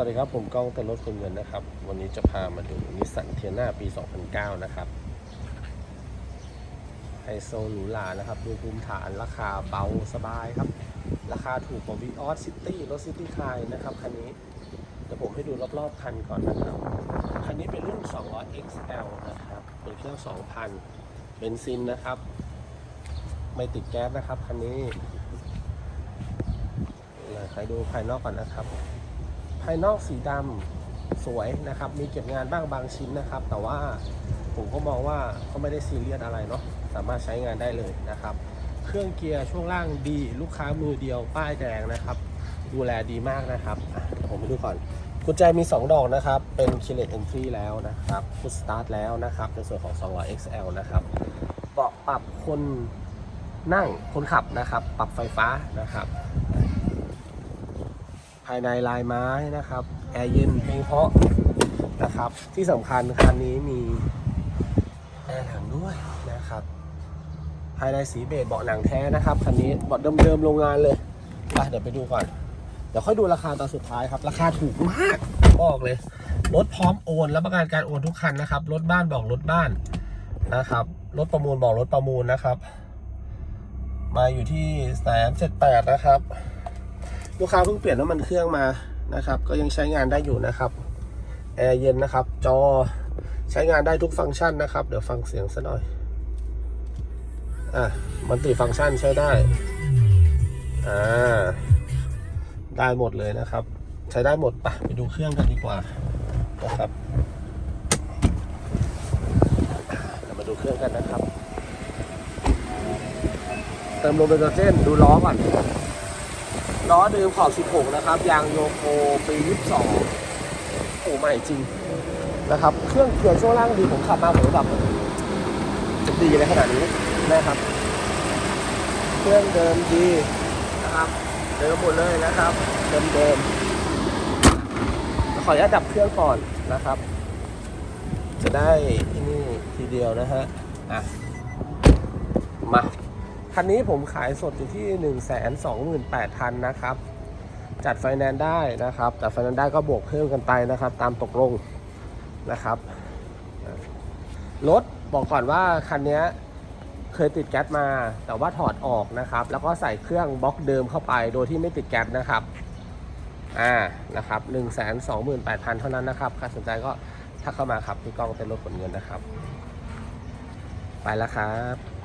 วัสดีครับผมก้องเต็นรถคนเงินนะครับ วันนี้จะพามาดูนิสสันเทียนาปี 2009 นะครับไฮโซหรูหรานะครับดูภูมิฐานราคาเบาสบายครับ ราคาถูกกว่าวีออสซิตี้รถซิตี้คายนะครับ คันนี้เดี๋ยวผมให้ดูรอบๆคันก่อนนะครับ คันนี้เป็นรุ่น200 XL นะครับ เป็นเครื่อง 2,000 เบนซินนะครับ ไม่ติดแก๊สนะครับคันนี้ใครดูภายนอกก่อนนะครับายนอกสีดำสวยนะครับ มีเก็บงานบ้างบางชิ้นนะครับ แต่ว่าผมก็มองว่าก็ไม่ได้ซีเรียสอะไรเนาะสามารถใช้งานได้เลยนะครับ เครื่องเกียร์ช่วงล่างดีลูกค้ามือเดียวป้ายแดงนะครับ ดูแลดีมากนะครับเดี๋ยวผมไปดูก่อนกุญแจมี 2 ดอกนะครับ เป็น k e y l e s entry แล้วนะครับ push start แล้วนะครับ ในส่วนของ 200 XL นะครับเบาะปรับคนนั่งคนขับนะครับ ปรับไฟฟ้านะครับ ภายในลายไม้นะครับ แอร์เย็นเพลงเพราะนะครับ ที่สำคัญคันนี้มีแอร์หลังด้วยนะครับ ภายในสีเบจเบาะหนังแท้นะครับคันนี้เบาะเดิมๆโรงงานเลยไปเดี๋ยวไปดูก่อน เดี๋ยวค่อยดูราคาตอนสุดท้ายครับ ราคาถูกมากบอกเลย รถพร้อมโอนและประกันการโอนทุกคันนะครับ รถบ้านบอกรถบ้านนะครับ รถประมูลบอกรถประมูลนะครับ มาอยู่ที่แสนเจ็ดแปดนะครับ ลูกค้าเพิ่งเปลี่ยนน้ำมันเครื่องมานะครับ ก็ยังใช้งานได้อยู่นะครับแอร์เย็นนะครับ จอใช้งานได้ทุกฟังก์ชันนะครับ เดี๋ยวฟังเสียงสัหน่อยอะมันติฟังก์ชันใช้ได้อ่าได้หมดเลยนะครับ ใช้ได้หมดปะไปดูเครื่องกันดีกว่านะครับเรามาดูเครื่องกันนะครับ เติมลมเบนโซเจนดูล้อก่อน ล้อเดิมขอบ 16 นะครับ ยางโยโกปี 22 โอ้ใหม่จริงนะครับ เครื่องเกียร์ช่วงล่างดีผมขับมาผมแบบจะดีเลยขนาดนี้นะครับ เครื่องเดิมดีนะครับเดิมหมดเลยนะครับ เดิมเดิมขออนุญาตดับเครื่องก่อนนะครับ จะได้ที่นี่ทีเดียวนะฮะอะมา คันนี้ผมขายสดอยู่ที่ 1 2 8 0 0 0นะครับ จัดไฟแนนซ์ได้นะครับ จัดไฟแนนซ์ได้ก็บวกเพิ่มกันไปนะครับ ตามตกลงนะครับ รถบอกก่อนว่าคันนี้เคยติดแก๊สมา แต่ว่าถอดออกนะครับ แล้วก็ใส่เครื่องบล็อกเดิมเข้าไป โดยที่ไม่ติดแก๊สนะครับ อ่า นะครับ1 2 8 0 0 0เท่านั้นนะครับ ใครสนใจก็ทักเข้ามาครับที่กล้องเต้นรถขนเงินนะครับ ไปแล้วครับ